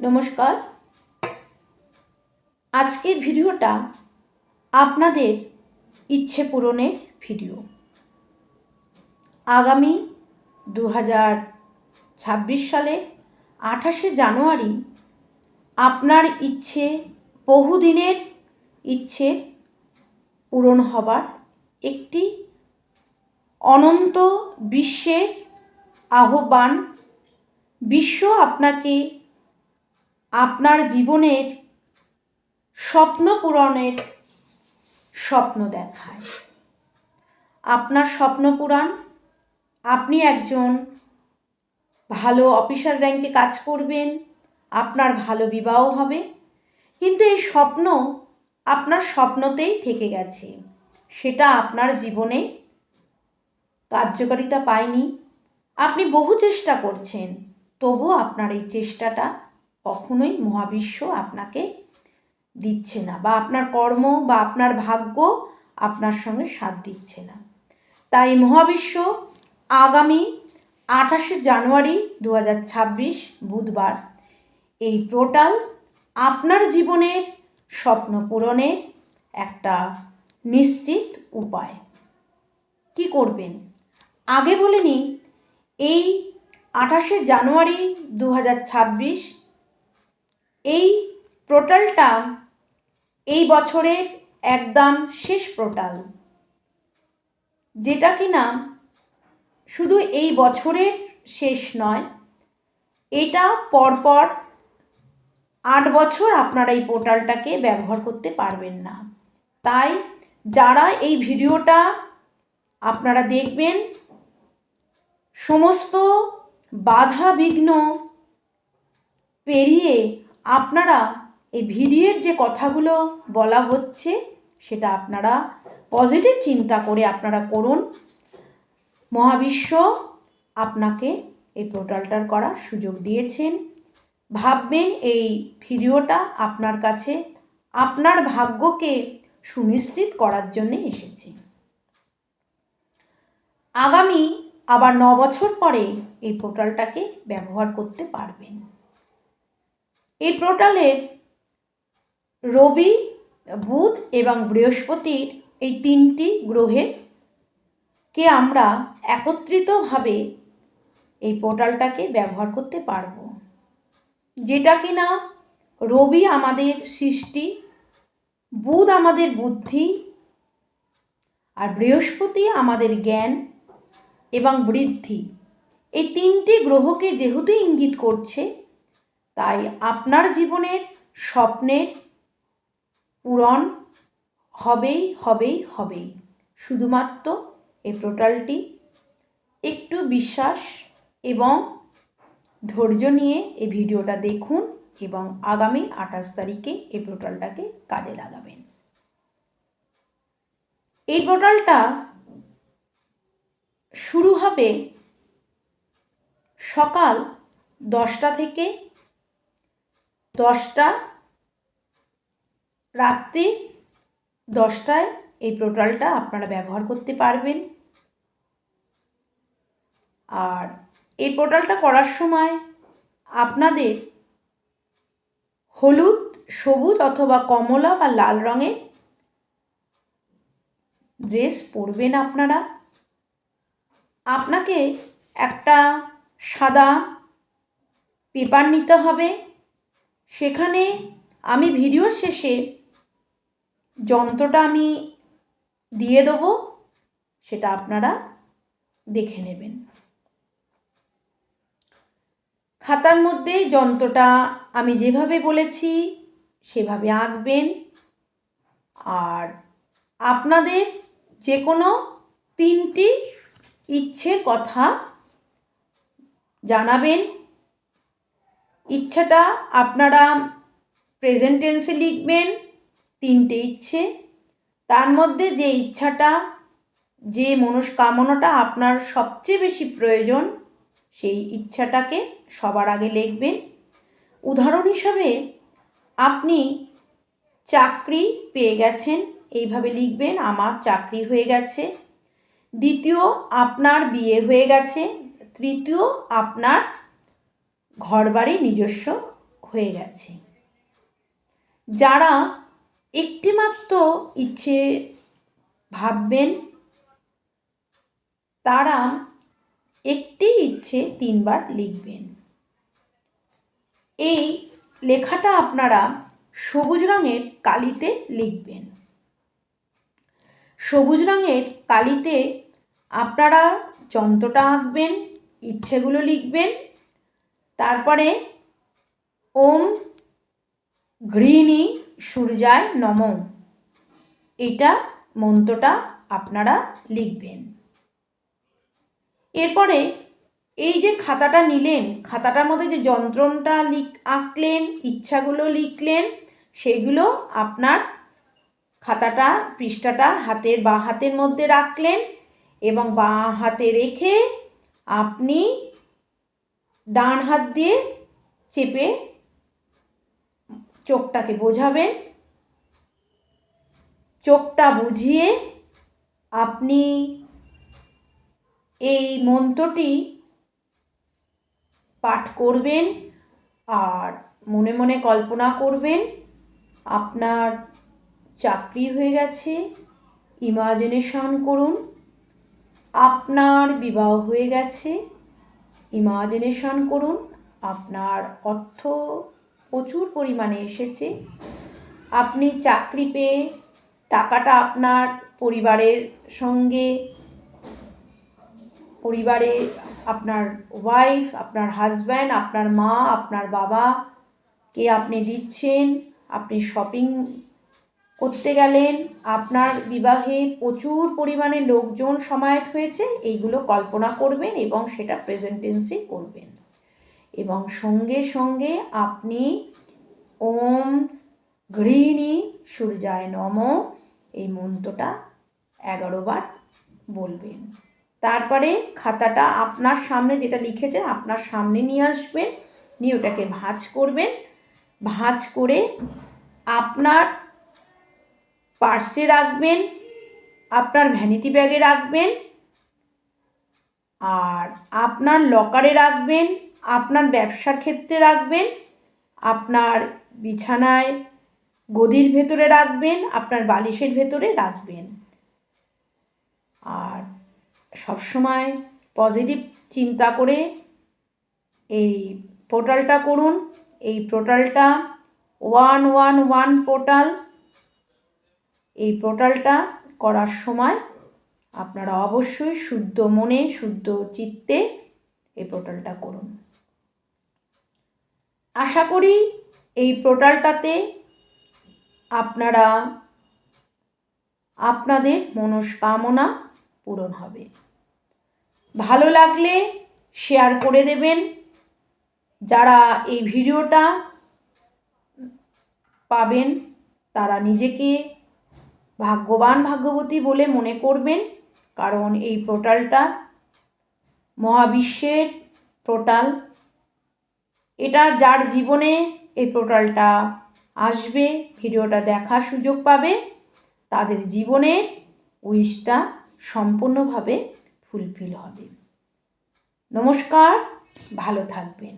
নমস্কার। আজকের ভিডিওটা আপনাদের ইচ্ছে পূরণের ভিডিও। আগামী দু হাজার ছাব্বিশ সালের আঠাশে জানুয়ারি আপনার ইচ্ছে, বহুদিনের ইচ্ছে পূরণ হবার একটি অনন্ত বিশ্বের আহ্বান। বিশ্ব আপনাকে আপনার জীবনের স্বপ্ন পূরণের স্বপ্ন দেখায়। আপনার স্বপ্ন পূরণ, আপনি একজন ভালো অফিসার র্যাঙ্কে কাজ করবেন, আপনার ভালো বিবাহ হবে, কিন্তু এই স্বপ্ন আপনার স্বপ্নতেই থেকে গেছে। সেটা আপনার জীবনে কার্যকারিতা পায়নি। আপনি বহু চেষ্টা করছেন, তবুও আপনার এই চেষ্টাটা কখনোই মহাবিশ্ব আপনাকে দিচ্ছে না বা আপনার কর্ম বা আপনার ভাগ্য আপনার সঙ্গে সাথ দিচ্ছে না। তাই মহাবিশ্ব আগামী আঠাশে জানুয়ারি দু হাজার ছাব্বিশ বুধবার এই পোর্টাল আপনার জীবনের স্বপ্ন পূরণের একটা নিশ্চিত উপায়। কি করবেন? আগে বলে এই আঠাশে জানুয়ারি দু হাজার ছাব্বিশ এই পোর্টালটা এই বছরের একদম শেষ পোর্টাল। যেটা কিনা শুধু এই বছরের শেষ নয়, এটা পরপর আট বছর আপনারা এই পোর্টালটাকে ব্যবহার করতে পারবেন না। তাই যারা এই ভিডিওটা আপনারা দেখবেন, সমস্ত বাধা বিঘ্ন পেরিয়ে আপনারা এই ভিডিওর যে কথাগুলো বলা হচ্ছে, সেটা আপনারা পজিটিভ চিন্তা করে আপনারা করুন। মহাবিশ্ব আপনাকে এই পোর্টালটার করার সুযোগ দিয়েছেন। ভাববেন এই ভিডিওটা আপনার কাছে আপনার ভাগ্যকে সুনিশ্চিত করার জন্য এসেছে। আগামী আবার ন বছর পরে এই পোর্টালটাকে ব্যবহার করতে পারবেন। এই পোর্টালের রবি, বুধ এবং বৃহস্পতির এই তিনটি গ্রহের কে আমরা একত্রিতভাবে এই পোর্টালটাকে ব্যবহার করতে পারব। যেটা কিনা রবি আমাদের সৃষ্টি, বুধ আমাদের বুদ্ধি আর বৃহস্পতি আমাদের জ্ঞান এবং বৃদ্ধি। এই তিনটি গ্রহকে যেহেতু ইঙ্গিত করছে তাই আপনার জীবনের স্বপ্নের পূরণ হবেই হবেই হবেই। শুধুমাত্র এই পোর্টালটি একটু বিশ্বাস এবং ধৈর্য নিয়ে এই ভিডিওটা দেখুন এবং আগামী আঠাশ তারিখে এই পোর্টালটাকে কাজে লাগাবেন। এই পোর্টালটা শুরু হবে সকাল দশটা থেকে দশটা রাত্রি দশটায় এই পোর্টালটা আপনারা ব্যবহার করতে পারবেন। আর এই পোর্টালটা করার সময় আপনাদের হলুদ, সবুজ অথবা কমলা বা লাল রঙের ড্রেস পরবেন আপনারা। আপনাকে একটা সাদা পেপার নিতে হবে। সেখানে আমি ভিডিও শেষে যন্ত্রটা আমি দিয়ে দেবো, সেটা আপনারা দেখে নেবেন। খাতার মধ্যে যন্ত্রটা আমি যেভাবে বলেছি, সেভাবে আঁকবেন। আর আপনাদের যে কোনো তিনটি ইচ্ছের কথা জানাবেন ইচ্ছাটা আপনারা প্রেজেন্ট টেন্সে লিখবেন, তিনটে ইচ্ছে। তার মধ্যে যে ইচ্ছাটা, যে মনস্কামনাটা আপনার সবচেয়ে বেশি প্রয়োজন, সেই ইচ্ছাটাকে সবার আগে লিখবেন। উদাহরণ হিসাবে আপনি চাকরি পেয়ে গেছেন, এইভাবে লিখবেন, আমার চাকরি হয়ে গেছে। দ্বিতীয়, আপনার বিয়ে হয়ে গেছে। তৃতীয়, আপনার ঘরবাড়ি নিজস্ব হয়ে গেছে। যারা একটিমাত্র ইচ্ছে ভাববেন, তারা একটি ইচ্ছে তিনবার লিখবেন। এই লেখাটা আপনারা সবুজ রঙের কালিতে লিখবেন। সবুজ রঙের কালিতে আপনারা যন্ত্রটা আঁকবেন, ইচ্ছেগুলো লিখবেন তারপরে ওম ঘৃণী সূর্যায় নম। এটা মন্ত্রটা আপনারা লিখবেন। এরপরে এই যে খাতাটা নিলেন, খাতাটার মধ্যে যে যন্ত্রটা লিখ আঁকলেন, ইচ্ছাগুলো লিখলেন, সেগুলো আপনার খাতাটা, পৃষ্ঠাটা হাতের বা হাতের মধ্যে রাখলেন এবং বা হাতে রেখে আপনি ডান হাত দিয়ে চেপে চোখটাকে বোঝাবেন। চোখটা বুঝিয়ে আপনি এই মন্ত্রটি পাঠ করবেন আর মনে মনে কল্পনা করবেন, আপনার চাকরি হয়ে গেছে, ইমাজিনেশন করুন, আপনার বিবাহ হয়ে গেছে ইমাজিনেশন করুন, আপনার অর্থ প্রচুর পরিমাণে এসেছে। আপনি চাকরি পেয়ে টাকাটা আপনার পরিবারের সঙ্গে, পরিবারে আপনার ওয়াইফ আপনার হাজব্যান্ড আপনার মা, আপনার বাবাকে আপনি দিচ্ছেন, আপনি শপিং করতে গেলেন। আপনার বিবাহে প্রচুর পরিমাণে লোকজন সমায়েত হয়েছে, এইগুলো কল্পনা করবেন এবং সেটা প্রেজেন্টেন্সি করবেন। এবং সঙ্গে সঙ্গে আপনি ওম ঘৃণী সূর্যায় নম, এই মন্ত্রটা এগারো বার বলবেন। তারপরে খাতাটা আপনার সামনে যেটা লিখেছেন, আপনার সামনে নিয়ে আসবেন, নিয়ে ওটাকে ভাঁজ করবেন। ভাঁজ করে আপনার পার্সে রাখবেন, আপনার ভ্যানিটি ব্যাগে রাখবেন, আর আপনার লকারে রাখবেন, আপনার ব্যবসার ক্ষেত্রে রাখবেন, আপনার বিছানায় গদির ভেতরে রাখবেন, আপনার বালিশের ভেতরে রাখবেন। আর সবসময় পজিটিভ চিন্তা করে এই পোর্টালটা করুন, এই পোর্টালটা ওয়ান ওয়ান ওয়ান পোর্টাল এই পোর্টালটা করার সময় আপনারা অবশ্যই শুদ্ধ মনে, শুদ্ধ চিত্তে এই পোর্টালটা করুন। আশা করি এই পোর্টালটাতে আপনারা, আপনাদের মনস্কামনা পূরণ হবে। ভালো লাগলে শেয়ার করে দেবেন। যারা এই ভিডিওটা পাবেন, তারা নিজেকে ভাগ্যবান ভাগ্যবতী বলে মনে করবেন, কারণ এই পোর্টালটা মহাবিশ্বের পোর্টাল। এটা যার জীবনে এই পোর্টালটা আসবে, ভিডিওটা দেখার সুযোগ পাবে, তাদের জীবনে উইশটা সম্পূর্ণভাবে ফুলফিল হবে। নমস্কার, ভালো থাকবেন।